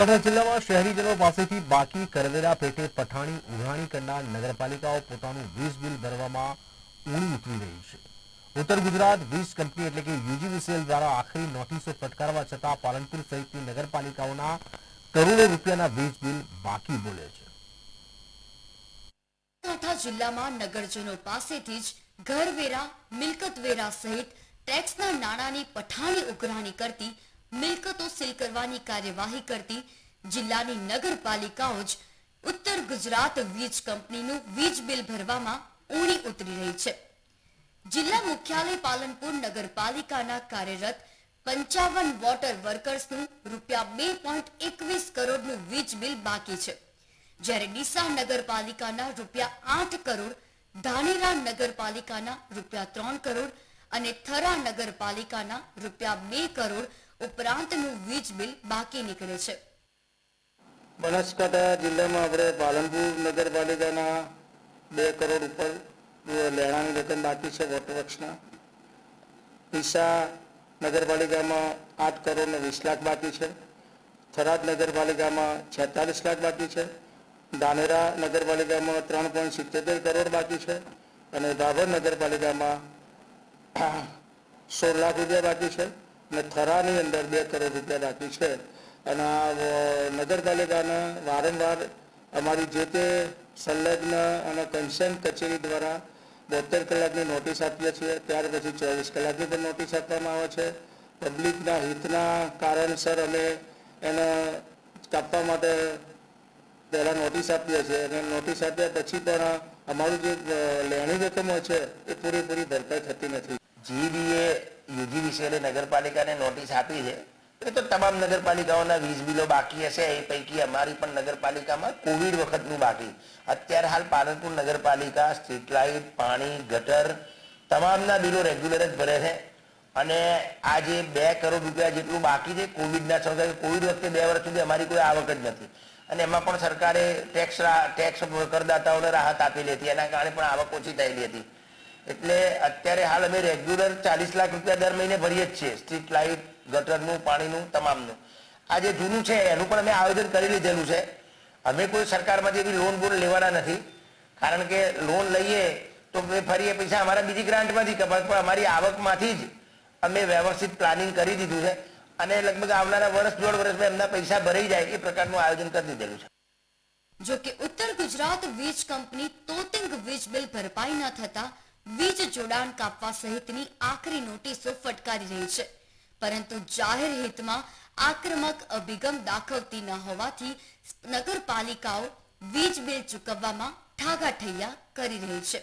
બનાસકાંઠા જિલ્લામાં શહેરીજનો પાસેથી બાકી કરવેરા પેટે પઠાણી ઉઘરાણી કરનાર નગરપાલિકાઓ પોતાનું વીજ બિલ ભરવામાં ઊણી ઉતરી રહી છે. ઉત્તર ગુજરાત વીજ કંપની એટલે કે યુજીવીસીએલ દ્વારા આખરી નોટિસો ફટકારવા છતાં પાલનપુર સહિતની નગરપાલિકાઓના કરોડો રૂપિયાના વીજ બિલ બાકી બોલે છે. બનાસકાંઠા જિલ્લામાં નગરજનો પાસેથી જ ઘરવેરા મિલકત વેરા સહિત ટેક્સના નાણાંની પઠાણી ઉઘરાણી કરતી મિલકતો સીલ કરવાની કાર્યવાહી કરતી જિલ્લાની નગરપાલિકાઓ જ ઉત્તર ગુજરાત વીજ કંપનીનું વીજ બિલ ભરવામાં ઊણી ઉતરી રહી છે. જિલ્લા મુખ્યાલય પાલનપુર નગરપાલિકાના કાર્યરત પંચાવન વોટર વર્કર્સનું રૂપિયા બે પોઈન્ટ એકવીસ કરોડનું વીજ બિલ બાકી છે. જ્યારે ડીસા નગરપાલિકાના રૂપિયા આઠ કરોડ, ધાનેરા નગરપાલિકાના રૂપિયા ત્રણ કરોડ અને થરા નગરપાલિકાના રૂપિયા બે કરોડ ઉપરાંતનું વીજ બિલ બાકી નીકળે છે. બનાસકાંઠા જિલ્લામાં આપણે પાલનપુર નગરપાલિકાના બે કરોડ ઉપર લેણાની રકમ બાકી છે વોટરવર્ક્સના ડીસા નગરપાલિકામાં આઠ કરોડ ને વીસ લાખ બાકી છે. થરાદ નગરપાલિકામાં છેતાલીસ લાખ બાકી છે. ધાનેરા નગરપાલિકામાં ત્રણ પોઈન્ટ સિત્તેર કરોડ બાકી છે અને ભાભર નગરપાલિકામાં સોળ લાખ રૂપિયા બાકી છે. અને થરાની અંદર બે કરોડ રૂપિયા રાખ્યું છે. અને આ નગરપાલિકાને વારંવાર અમારી જે તે સંલગ્ન અને કન્સર્ન કચેરી દ્વારા બોતેર કલાકની નોટિસ આપીએ છીએ. ત્યાર પછી ચોવીસ કલાકની પણ નોટિસ આપવામાં આવે છે. પબ્લિકના હિતના કારણસર અમે એને કાપવા માટે પહેલાં નોટિસ આપીએ છીએ. અને નોટિસ આપ્યા પછી પણ અમારું જે લેણી રકમો છે, એ પૂરેપૂરી ભરપાઈ થતી નથી. યુજીવીસીએલે નગરપાલિકાને નોટિસ આપી છે. એ તો તમામ નગરપાલિકાઓના વીજ બિલો બાકી હશે, એ પૈકી અમારી પણ નગરપાલિકામાં કોવિડ વખતનું બાકી. અત્યારે હાલ પાલનપુર નગરપાલિકા, સ્ટ્રીટ લાઇટ, પાણી, ગટર તમામના બિલો રેગ્યુલર જ ભરે છે. અને આ જે બે કરોડ રૂપિયા જેટલું બાકી છે કોવિડના સંદર્ભે કોવિડ વખતે બે વર્ષ સુધી અમારી કોઈ આવક જ નથી. અને એમાં પણ સરકારે ટેક્સ ટેક્સ કરદાતાઓને રાહત આપેલી હતી એના કારણે પણ આવક ઓછી થયેલી હતી. એટલે અત્યારે હાલ અમે રેગ્યુલર ચાલીસ લાખ રૂપિયા દર મહિને ભરીએ જ છીએ. સ્ટ્રીટ લાઇટ ગટરનું, પાણીનું, તમામનું. આ જે જૂનું છે, એનું પણ અમે આયોજન કરી લીધેલું છે. અમે કોઈ સરકારમાંથી એવી લોન બોન લેવાના નથી. કારણ કે લોન લઈએ તો ફરી એ પૈસા અમારા બીજી ગ્રાન્ટમાંથી કપાત પણ અમારી આવકમાંથી જ અમે વ્યવસ્થિત પ્લાનિંગ કરી દીધું છે. અને લગભગ આવનારા વર્ષ, દોઢ વર્ષમાં એમના પૈસા ભરાઈ જાય, એ પ્રકારનું આયોજન કરી દીધેલું છે. જો કે ઉત્તર ગુજરાત વીજ કંપની તોતિંગ વીજ બિલ ભરપાઈ ન થતા વીજ જોડાણ કાપવા સહિતની આખરી નોટિસો ફટકારી રહી છે. પરંતુ જાહેર હિતમાં આક્રમક અભિગમ દાખવતી ન હોવાથી નગરપાલિકાઓ વીજ બિલ ચૂકવવામાં ઠાગાઠૈયા કરી રહી છે.